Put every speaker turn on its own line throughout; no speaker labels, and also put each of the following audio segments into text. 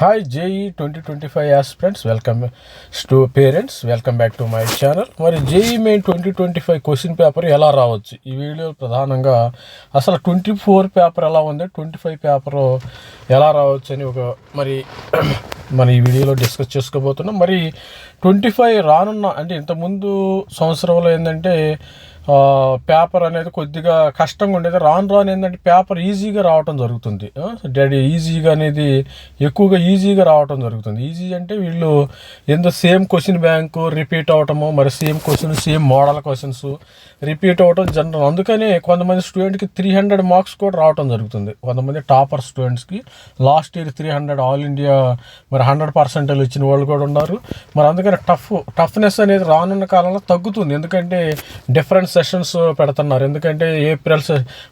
Hi JEE twenty twenty five aspirants welcome to parents welcome back to my channel మరి JEE main twenty twenty five question paper ఎలా రావచ్చు? ఈ video ప్రధానంగా అసలు twenty four paper ఎలా ఉంది? Twenty five paper ఎలా రావచ్చు అని ఒక మరి మన ఈ వీడియోలో డిస్కస్ చేసుకోబోతున్నాం. మరి ట్వంటీ ఫైవ్ రానున్న అంటే ఇంతకుముందు సంవత్సరంలో ఏంటంటే పేపర్ అనేది కొద్దిగా కష్టంగా ఉండేది. రాను రాను ఏంటంటే పేపర్ ఈజీగా రావటం జరుగుతుంది. డాడీ ఈజీగా అనేది ఎక్కువగా ఈజీగా రావటం జరుగుతుంది. ఈజీ అంటే వీళ్ళు ఎంతో సేమ్ క్వశ్చన్ బ్యాంకు రిపీట్ అవటము మరి same question same model questions repeat అవటం జనరల్. అందుకనే కొంతమంది స్టూడెంట్కి త్రీ హండ్రెడ్ మార్క్స్ కూడా రావటం జరుగుతుంది. కొంతమంది టాపర్ స్టూడెంట్స్కి last year three hundred all India మరి హండ్రెడ్ పర్సెంటేజ్ ఇచ్చిన వాళ్ళు కూడా ఉన్నారు. మరి అందుకని టఫ్ టఫ్నెస్ అనేది రానున్న కాలంలో తగ్గుతుంది. ఎందుకంటే డిఫరెన్స్ సెషన్స్ పెడుతున్నారు. ఎందుకంటే ఏప్రిల్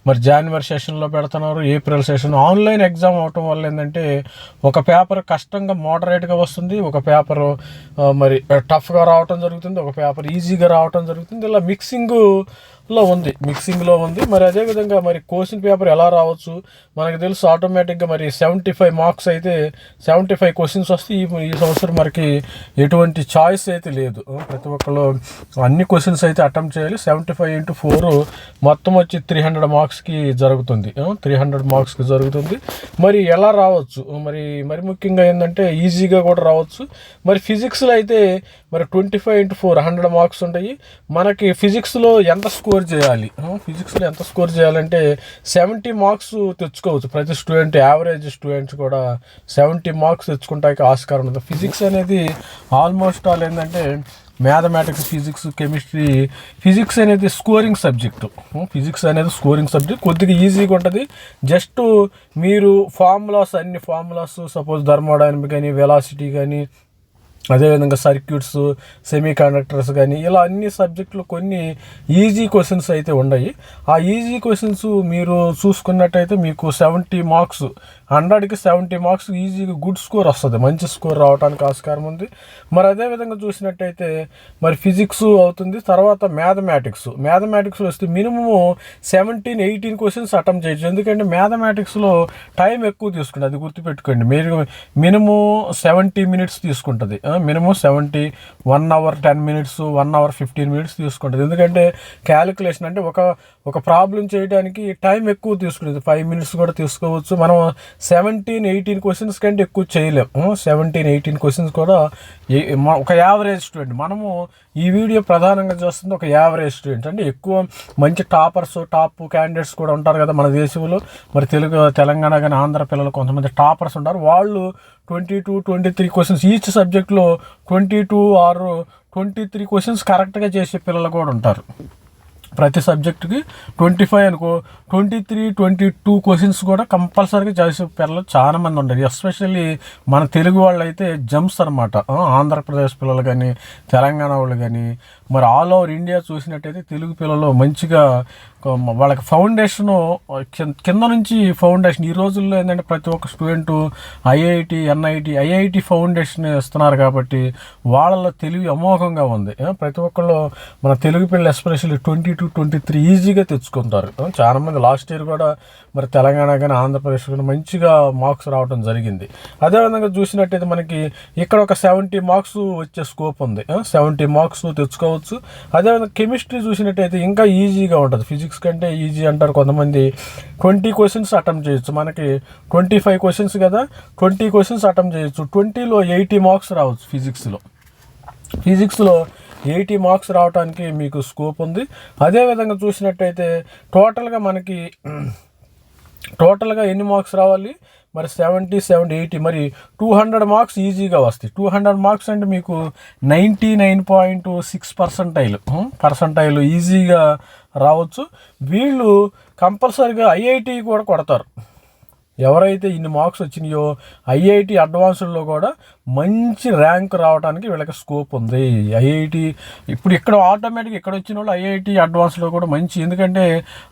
మరి జనవరి సెషన్లో పెడుతున్నారు. ఏప్రిల్ సెషన్ ఆన్లైన్ ఎగ్జామ్ అవటం వల్ల ఏంటంటే ఒక పేపర్ కష్టంగా మోడరేట్గా వస్తుంది. ఒక పేపర్ మరి టఫ్గా రావటం జరుగుతుంది. ఒక పేపర్ ఈజీగా రావటం జరుగుతుంది. ఇలా మిక్సింగ్ లో ఉంది మిక్సింగ్లో ఉంది. మరి అదేవిధంగా మరి క్వశ్చన్ పేపర్ ఎలా రావచ్చు? మనకు తెలుసు ఆటోమేటిక్గా మరి సెవెంటీ ఫైవ్ మార్క్స్ అయితే సెవెంటీ ఫైవ్ క్వశ్చన్స్ వస్తే ఈ ఈ సంవత్సరం మనకి ఎటువంటి చాయిస్ అయితే లేదు. ప్రతి ఒక్కరు అన్ని క్వశ్చన్స్ అయితే అటెంప్ట్ చేయాలి. సెవెంటీ ఫైవ్ ఇంటూ ఫోర్ మొత్తం వచ్చి త్రీ హండ్రెడ్ మార్క్స్కి జరుగుతుంది. త్రీ హండ్రెడ్ మార్క్స్కి జరుగుతుంది. మరి ఎలా రావచ్చు? మరి మరి ముఖ్యంగా ఏంటంటే ఈజీగా కూడా రావచ్చు. మరి ఫిజిక్స్లో అయితే మరి twenty five into four hundred marks ఉంటాయి. మనకి ఫిజిక్స్లో ఎంత స్కోర్ స్కోర్ చేయాలి. ఫిజిక్స్లో ఎంత స్కోర్ చేయాలంటే సెవెంటీ మార్క్స్ తెచ్చుకోవచ్చు. ప్రతి స్టూడెంట్ యావరేజ్ స్టూడెంట్స్ కూడా సెవెంటీ మార్క్స్ తెచ్చుకుంటానికి ఆస్కారం ఉంది. ఫిజిక్స్ అనేది ఆల్మోస్ట్ ఆల్ ఏంటంటే మ్యాథమెటిక్స్ ఫిజిక్స్ కెమిస్ట్రీ ఫిజిక్స్ అనేది స్కోరింగ్ సబ్జెక్టు. ఫిజిక్స్ అనేది స్కోరింగ్ సబ్జెక్ట్. కొద్దిగా ఈజీగా ఉంటుంది. జస్ట్ మీరు ఫార్ములాస్ అన్ని ఫార్ములాస్ సపోజ్ ధర్మోడైనమిక్ కానీ వెలాసిటీ కానీ అదేవిధంగా సర్క్యూట్స్ సెమీ కండక్టర్స్ కానీ ఇలా అన్ని సబ్జెక్టులు కొన్ని ఈజీ క్వశ్చన్స్ అయితే ఉన్నాయి ఆ ఈజీ క్వశ్చన్స్ మీరు చూసుకున్నట్టయితే మీకు సెవెంటీ మార్క్స్ హండ్రెడ్కి సెవెంటీ మార్క్స్ ఈజీగా గుడ్ స్కోర్ వస్తుంది. మంచి స్కోర్ రావడానికి ఆస్కారం ఉంది. మరి అదేవిధంగా చూసినట్టయితే మరి ఫిజిక్స్ అవుతుంది. తర్వాత మ్యాథమెటిక్స్ మ్యాథమెటిక్స్ వస్తే minimum seventeen eighteen questions attempt చేయొచ్చు. ఎందుకంటే మ్యాథమెటిక్స్లో టైం ఎక్కువ తీసుకుంటుంది. అది గుర్తుపెట్టుకోండి. మీరు మినిమం సెవెంటీ మినిట్స్ తీసుకుంటుంది. Minimum seventy one hour ten minutes one hour fifteen minutes తీసుకుంటుంది. ఎందుకంటే క్యాలిక్యులేషన్ అంటే ఒక ఒక ప్రాబ్లం చేయడానికి టైం ఎక్కువ తీసుకునేది. ఫైవ్ మినిట్స్ కూడా తీసుకోవచ్చు. మనం సెవెంటీన్ ఎయిటీన్ క్వశ్చన్స్ కంటే ఎక్కువ చేయలేము సెవెంటీన్ ఎయిటీన్ క్వశ్చన్స్ కూడా ఒక యావరేజ్ స్టూడెంట్. మనము ఈ వీడియో ప్రధానంగా చూస్తుంది ఒక యావరేజ్ స్టూడెంట్. అంటే ఎక్కువ మంచి టాపర్స్ టాప్ క్యాండిడేట్స్ కూడా ఉంటారు కదా మన దేశంలో. మరి తెలుగు తెలంగాణ కానీ ఆంధ్ర పిల్లలు కొంతమంది టాపర్స్ ఉంటారు. వాళ్ళు twenty two twenty three questions each సబ్జెక్ట్లో twenty two or twenty three questions కరెక్ట్గా చేసే పిల్లలు కూడా ఉంటారు. ప్రతి సబ్జెక్టుకి ట్వంటీ ఫైవ్ అనుకో twenty three twenty two questions కూడా కంపల్సరీగా చేసే పిల్లలు చాలామంది మంది ఎస్పెషల్లీ మన తెలుగు వాళ్ళు అయితే జంప్స్ అనమాట ఆంధ్రప్రదేశ్ పిల్లలు కానీ తెలంగాణ వాళ్ళు కానీ మరి ఆల్ ఓవర్ ఇండియా చూసినట్టయితే తెలుగు పిల్లలు మంచిగా వాళ్ళకి ఫౌండేషన్ కింద నుంచి ఫౌండేషన్. ఈ రోజుల్లో ఏంటంటే ప్రతి ఒక్క student IIT NIT IIT foundation ఇస్తున్నారు కాబట్టి వాళ్ళలో తెలివి అమోఘంగా ఉంది. ప్రతి ఒక్కళ్ళు మన తెలుగు పిల్లలు especially twenty two twenty three ఈజీగా తెచ్చుకుంటారు. చాలామంది చాలా మంది లాస్ట్ ఇయర్ కూడా మరి తెలంగాణ కానీ ఆంధ్రప్రదేశ్ కానీ మంచిగా మార్క్స్ రావడం జరిగింది. అదేవిధంగా చూసినట్టయితే మనకి ఇక్కడ ఒక సెవెంటీ మార్క్స్ వచ్చే స్కోప్ ఉంది. సెవెంటీ మార్క్స్ తెచ్చుకోవచ్చు. అదేవిధంగా కెమిస్ట్రీ చూసినట్టయితే ఇంకా ఈజీగా ఉంటుంది. ఫిజిక్స్ కంటే ఈజీ అంటారు కొంతమంది. ట్వంటీ క్వశ్చన్స్ అటెంప్ట్ చేయొచ్చు. మనకి ట్వంటీ ఫైవ్ క్వశ్చన్స్ కదా ట్వంటీ క్వశ్చన్స్ అటెంప్ట్ చేయొచ్చు. ట్వంటీలో ఎయిటీ మార్క్స్ రావచ్చు ఫిజిక్స్లో. ఫిజిక్స్లో ఎయిటీ మార్క్స్ రావడానికి మీకు స్కోప్ ఉంది. అదేవిధంగా చూసినట్టయితే టోటల్గా మనకి టోటల్గా ఎన్ని మార్క్స్ రావాలి? మరి సెవెంటీ సెవెంటీ ఎయిటీ మరి టూ హండ్రెడ్ మార్క్స్ ఈజీగా వస్తాయి. టూ హండ్రెడ్ మార్క్స్ అంటే మీకు ninety nine point six percentile percentile ఈజీగా రావచ్చు. వీళ్ళు కంపల్సరీగా ఐఐటి కూడా కొడతారు. ఎవరైతే ఇన్ని మార్క్స్ వచ్చినాయో ఐఐటి అడ్వాన్స్డ్లో కూడా మంచి ర్యాంక్ రావడానికి వీళ్ళకి స్కోప్ ఉంది. ఐఐటి ఇప్పుడు ఇక్కడ ఆటోమేటిక్ ఇక్కడ వచ్చిన వాళ్ళు ఐఐటి అడ్వాన్స్లో కూడా మంచి. ఎందుకంటే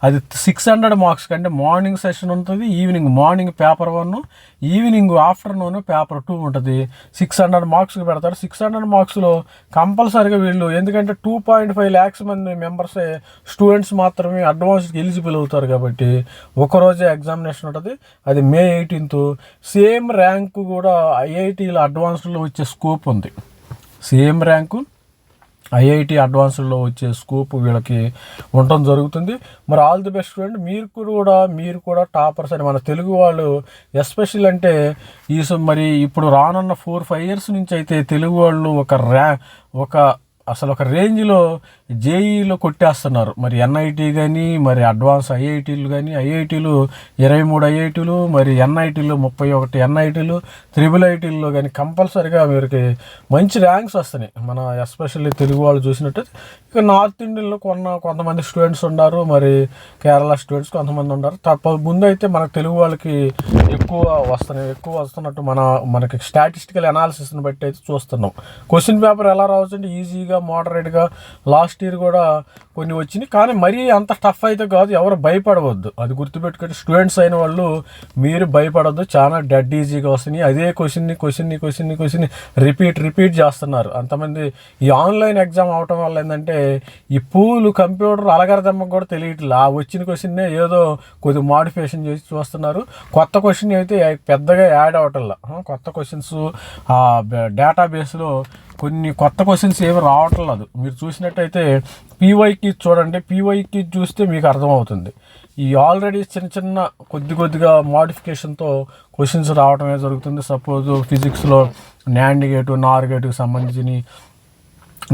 అది సిక్స్ హండ్రెడ్ మార్క్స్ కంటే మార్నింగ్ సెషన్ ఉంటుంది evening morning paper one evening afternoon paper two ఉంటుంది. సిక్స్ హండ్రెడ్ మార్క్స్కి పెడతారు. సిక్స్ హండ్రెడ్ మార్క్స్లో కంపల్సరీగా వీళ్ళు ఎందుకంటే టూ పాయింట్ ఫైవ్ ల్యాక్స్ మంది మెంబర్సే స్టూడెంట్స్ మాత్రమే అడ్వాన్స్కి ఎలిజిబుల్ అవుతారు కాబట్టి ఒకరోజే ఎగ్జామినేషన్ ఉంటుంది. అది మే ఎయిటీన్త్ సేమ్ ర్యాంకు కూడా ఐఐటీలో అడ్వాన్స్డ్లో వచ్చే స్కోప్ ఉంది. సేమ్ ర్యాంకు ఐఐటి అడ్వాన్స్డ్లో వచ్చే స్కోప్ వీళ్ళకి ఉండటం జరుగుతుంది. మరి ఆల్ ది బెస్ట్ స్టూడెంట్ మీరు కూడా మీరు కూడా టాపర్స్ అని మన తెలుగు వాళ్ళు ఎస్పెషల్ అంటే ఈ మరి ఇప్పుడు రానున్న ఫోర్ ఫైవ్ ఇయర్స్ నుంచి అయితే తెలుగు వాళ్ళు ఒక ర్యా ఒక అసలు ఒక రేంజ్లో జేఈలో కొట్టేస్తున్నారు. మరి ఎన్ఐటీ కానీ మరి అడ్వాన్స్ ఐఐటీలు కానీ ఐఐటీలు ఇరవై మూడు ఐఐటీలు మరి ఎన్ఐటీలు ముప్పై ఒకటి ఎన్ఐటీలు త్రిబుల్ ఐటీల్లో కానీ కంపల్సరిగా వీరికి మంచి ర్యాంక్స్ వస్తున్నాయి. మన ఎస్పెషల్లీ తెలుగు వాళ్ళు చూసినట్టు ఇక నార్త్ ఇండియన్లో కొన్న కొంతమంది స్టూడెంట్స్ ఉన్నారు. మరి కేరళ స్టూడెంట్స్ కొంతమంది ఉన్నారు. తప్ప ముందు అయితే మనకు తెలుగు వాళ్ళకి ఎక్కువ వస్తున్నాయి ఎక్కువ వస్తున్నట్టు మన మనకి స్టాటిస్టికల్ అనాలిసిస్ని బట్టి అయితే చూస్తున్నాం. క్వశ్చన్ పేపర్ ఎలా రావచ్చు అంటే ఈజీగా మోడరేట్గా లాస్ట్ ఇయర్ కూడా కొన్ని వచ్చినాయి. కానీ మరీ అంత టఫ్ అయితే కాదు ఎవరు భయపడవద్దు. అది గుర్తుపెట్టుకుంటే స్టూడెంట్స్ అయిన వాళ్ళు మీరు భయపడద్దు. చాలా డెడ్ ఈజీగా వస్తున్నాయి. అదే క్వశ్చన్ని క్వశ్చన్ని క్వశ్చన్ని క్వశ్చన్ని రిపీట్ రిపీట్ చేస్తున్నారు. అంతమంది ఈ ఆన్లైన్ ఎగ్జామ్ అవటం వల్ల ఏంటంటే ఈ పూలు కంప్యూటర్ అలగరదమ్మకు కూడా తెలియట్లేదు. ఆ వచ్చిన క్వశ్చన్నే ఏదో కొద్ది మాడిఫికేషన్ చేసి చూస్తున్నారు. కొత్త క్వశ్చన్ అయితే పెద్దగా యాడ్ అవటంలా కొత్త క్వశ్చన్స్ ఆ డేటాబేస్లో కొన్ని కొత్త క్వశ్చన్స్ ఏమి రావట్లేదు. మీరు చూసినట్టయితే పీవైకి చూడండి. పీవైకి చూస్తే మీకు అర్థమవుతుంది. ఈ ఆల్రెడీ చిన్న చిన్న కొద్ది కొద్దిగా మోడిఫికేషన్తో క్వశ్చన్స్ రావడమే జరుగుతుంది. సపోజ్ ఫిజిక్స్లో న్యాండ్ గేటు నార్ సంబంధించిన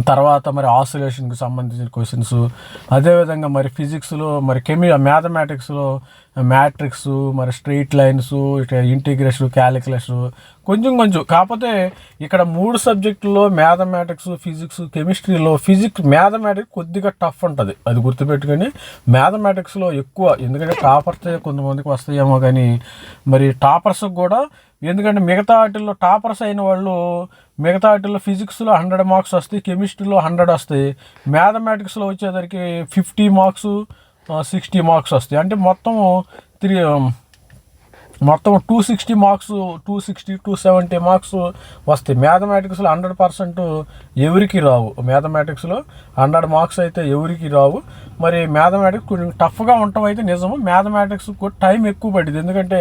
తర్వాత మరి ఆసిలేషన్కి సంబంధించిన క్వశ్చన్స్ అదేవిధంగా మరి ఫిజిక్స్లో మరి కెమి మ్యాథమెటిక్స్లో మ్యాట్రిక్స్ మరి స్ట్రెయిట్ లైన్స్ ఇంటిగ్రేషన్ క్యాలిక్యులేషన్ కొంచెం కొంచెం. కాకపోతే ఇక్కడ మూడు సబ్జెక్టుల్లో మ్యాథమెటిక్స్ ఫిజిక్స్ కెమిస్ట్రీలో ఫిజిక్స్ మ్యాథమెటిక్స్ కొద్దిగా టఫ్ ఉంటుంది. అది గుర్తుపెట్టుకొని మ్యాథమెటిక్స్లో ఎక్కువ. ఎందుకంటే టాపర్స్ కొంతమందికి వస్తాయేమో కానీ మరి టాపర్స్కి కూడా ఎందుకంటే మిగతా వాటిల్లో టాపర్స్ అయిన వాళ్ళు మిగతా వాటిల్లో ఫిజిక్స్లో హండ్రెడ్ మార్క్స్ వస్తాయి కెమిస్ట్రీలో హండ్రెడ్ వస్తాయి. మ్యాథమెటిక్స్లో వచ్చేసరికి ఫిఫ్టీ మార్క్స్ సిక్స్టీ మార్క్స్ వస్తాయి. అంటే మొత్తం త్రీ మొత్తం two sixty marks two sixty two seventy marks వస్తాయి. మ్యాథమెటిక్స్లో హండ్రెడ్ పర్సెంట్ ఎవరికి రావు. మ్యాథమెటిక్స్లో హండ్రెడ్ మార్క్స్ అయితే ఎవరికి రావు. మరి మ్యాథమెటిక్స్ కొంచెం టఫ్గా ఉండటం అయితే నిజము. మ్యాథమెటిక్స్ టైం ఎక్కువ పట్టింది ఎందుకంటే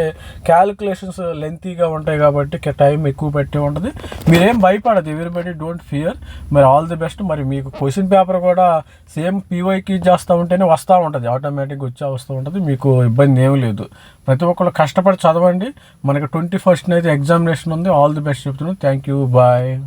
క్యాలిక్యులేషన్స్ లెంతీగా ఉంటాయి కాబట్టి టైం ఎక్కువ పట్టి ఉంటుంది మీరేం భయపడదు. ఎవరిబడి డోంట్ ఫియర్ మరి ఆల్ ది బెస్ట్ మరి మీకు క్వశ్చన్ పేపర్ కూడా సేమ్ పీవైకి చేస్తూ ఉంటేనే వస్తూ ఉంటుంది. ఆటోమేటిక్గా వచ్చే వస్తూ ఉంటుంది. మీకు ఇబ్బంది ఏమీ లేదు. ప్రతి ఒక్కళ్ళు కష్టపడి చదవండి. మనకి ట్వంటీ ఫస్ట్ అయితే ఎగ్జామినేషన్ ఉంది. ఆల్ ది బెస్ట్ చెప్తున్నాను. Thank you bye